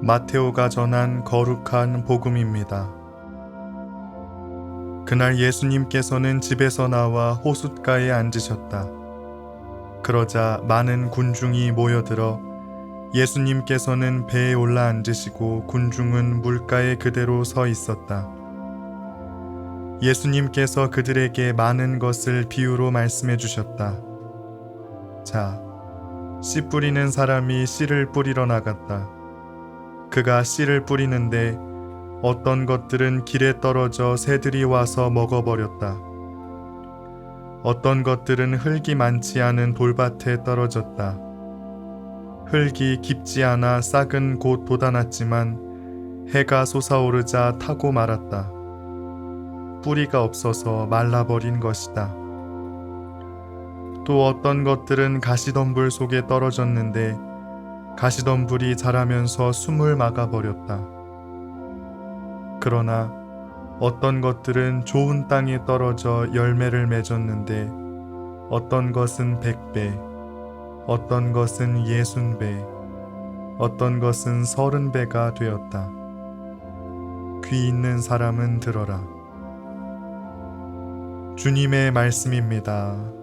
마테오가 전한 거룩한 복음입니다. 그날 예수님께서는 집에서 나와 호숫가에 앉으셨다. 그러자 많은 군중이 모여들어 예수님께서는 배에 올라 앉으시고 군중은 물가에 그대로 서 있었다. 예수님께서 그들에게 많은 것을 비유로 말씀해 주셨다. 자, 씨 뿌리는 사람이 씨를 뿌리러 나갔다. 그가 씨를 뿌리는데 어떤 것들은 길에 떨어져 새들이 와서 먹어버렸다. 어떤 것들은 흙이 많지 않은 돌밭에 떨어졌다. 흙이 깊지 않아 싹은 곧 돋아났지만 해가 솟아오르자 타고 말았다. 뿌리가 없어서 말라버린 것이다. 또 어떤 것들은 가시덤불 속에 떨어졌는데 가시덤불이 자라면서 숨을 막아버렸다. 그러나 어떤 것들은 좋은 땅에 떨어져 열매를 맺었는데 어떤 것은 백배, 어떤 것은 예순 배, 어떤 것은 서른 배가 되었다. 귀 있는 사람은 들어라. 주님의 말씀입니다.